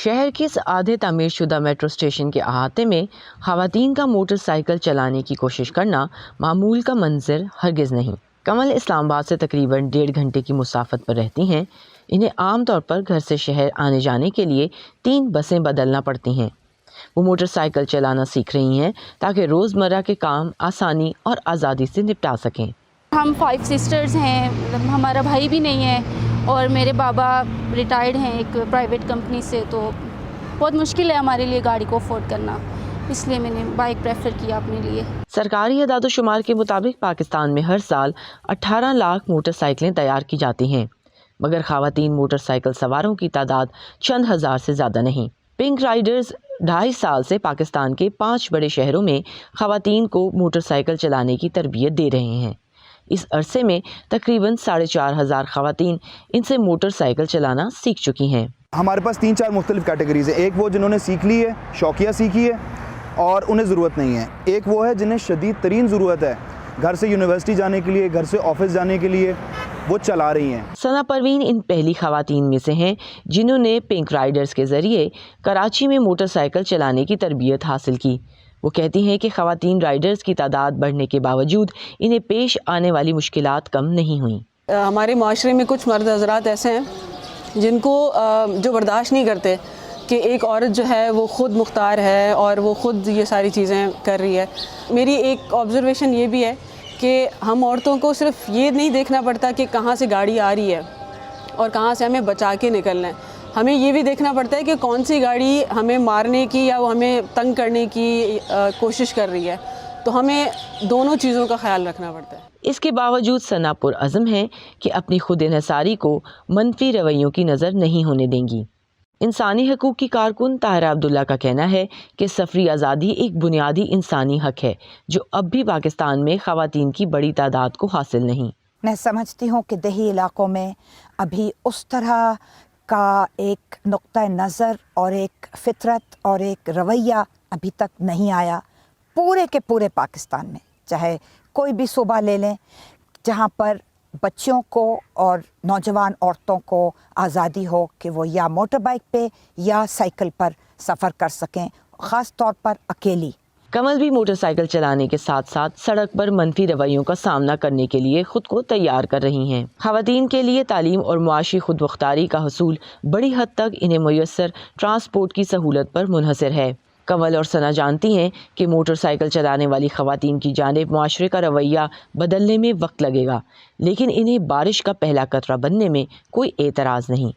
शहर के इस आधे तमीर शुदा मेट्रो स्टेशन के अहाते में खातन का मोटरसाइकिल चलाने की कोशिश करना मामूल का मंजर हरगज़ नहीं। कमल इस्लामाबाद से तकरीबन डेढ़ घंटे की मुसाफत पर रहती हैं। इन्हें आम तौर पर घर से शहर आने जाने के लिए तीन बसें बदलना पड़ती हैं। वो मोटरसाइकिल चलाना सीख रही हैं ताकि रोज़मर्रा के काम आसानी और आज़ादी से निपटा सकें। हम फाइव सिस्टर्स हैं मतलब हमारा भाई भी नहीं है। और मेरे बाबा रिटायर्ड हैं एक प्राइवेट कंपनी से तो बहुत मुश्किल है हमारे लिए गाड़ी को अफोर्ड करना। इसलिए मैंने बाइक प्रेफर किया अपने लिए। सरकारी अदादोशुमार के मुताबिक पाकिस्तान में हर साल 18 लाख मोटरसाइकिलें तैयार की जाती हैं। मगर खातन मोटरसाइकिल सवारों की तादाद चंद हज़ार से ज़्यादा नहीं। पिंक राइडर्स ढाई साल से पाकिस्तान के पाँच बड़े शहरों में खातन को मोटरसाइकिल चलाने की तरबियत दे रहे हैं। इस अरसे में तकरीबन साढ़े चार हज़ार खातन इनसे मोटरसाइकिल चलाना सीख चुकी हैं। हमारे पास तीन चार मुख्तलिफ़ कैटेगरीज हैं। एक वो जिन्होंने सीख ली है शौकिया सीखी है और उन्हें ज़रूरत नहीं है। एक वो है जिन्हें शदीद तरीन ज़रूरत है घर से यूनिवर्सिटी जाने के लिए घर से ऑफ़िस जाने के लिए वो चला रही हैं। सना परवीन इन पहली खातन में से हैं जिन्होंने पिंक राइडर्स के ज़रिए कराची में मोटरसाइकिल चलाने की तरबियत हासिल की। वो कहती हैं कि खातन राइडर्स की तादाद बढ़ने के बावजूद इन्हें पेश आने वाली मुश्किल कम नहीं हुई। हमारे माशरे में कुछ मर्द हजरात ऐसे हैं जिनको जो बर्दाश्त नहीं करते कि एक औरत जो है वो ख़ुद मुख्तार है और वो ख़ुद ये सारी चीज़ें कर रही है। मेरी एक ऑब्ज़रवेशन ये भी है कि हम औरतों को सिर्फ़ ये नहीं देखना पड़ता कि कहाँ से गाड़ी आ रही है और कहाँ से हमें बचा के निकलना है। हमें ये भी देखना पड़ता है कि कौन सी गाड़ी हमें मारने की या वो हमें तंग करने की कोशिश कर रही है। तो हमें दोनों चीज़ों का ख्याल रखना पड़ता है। इसके बावजूद सनापुर अज़म है कि अपनी खुद इसारी को मनफी रवैयों की नज़र नहीं होने देंगी। इंसानी हकूक़ की कारकुन ताहरा अब्दुल्ला का कहना है कि सफरी आज़ादी एक बुनियादी इंसानी हक है जो अब भी पाकिस्तान में खातन की बड़ी तादाद को हासिल नहीं। मैं समझती हूँ कि दही इलाकों में अभी उस तरह का एक नुक़ नज़र और एक फ़ितरत और एक रवैया अभी तक नहीं आया पूरे के पूरे पाकिस्तान में। चाहे कोई भी सूबा ले लें, जहाँ पर बच्चों को और नौजवान औरतों को आज़ादी हो कि वो या मोटर बाइक पे या साइकिल पर सफ़र कर सकें ख़ास तौर पर अकेली। कमल भी मोटरसाइकिल चलाने के साथ साथ सड़क पर मनफी रवैयों का सामना करने के लिए खुद को तैयार कर रही हैं। खातन के लिए तालीम और मुआशी खुद मुख्तारी का हसूल बड़ी हद तक इन्हें मैसर ट्रांसपोर्ट की सहूलत पर मुनहसर है। कमल और सना जानती हैं कि मोटरसाइकिल चलाने वाली खातन की जानब माशरे का रवैया बदलने में वक्त लगेगा, लेकिन इन्हें बारिश का पहला कतरा बनने में कोई एतराज़ नहीं।